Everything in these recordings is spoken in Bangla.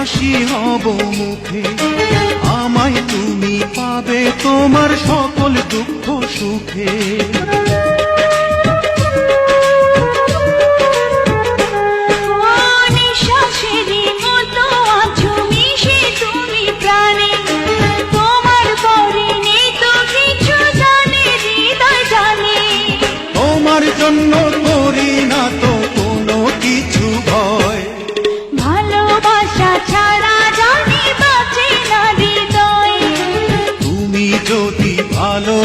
হাসি হব মুখে। আমায় তুমি পাবে তোমার সকল দুঃখ সুখে। ও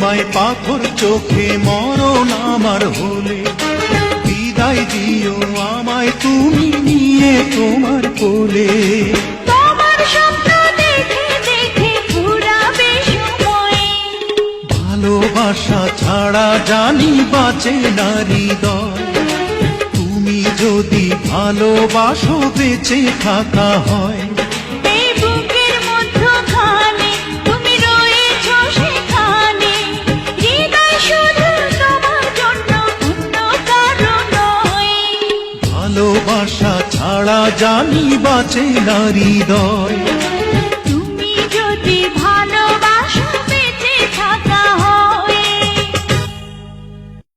তোমায় পাথর চোখে মরণ আমার হলে। বিদায় দিও আমায় তুমি নিয়ে তোমার কোলে। তোমার দেখে দেখে ভালোবাসা ছাড়া জানি বাঁচে নারী দয় তুমি যদি ভালোবাসো বেঁচে থাকা হয়। ভালোবাসা ছাড়া জানি বাঁচে নারী দয়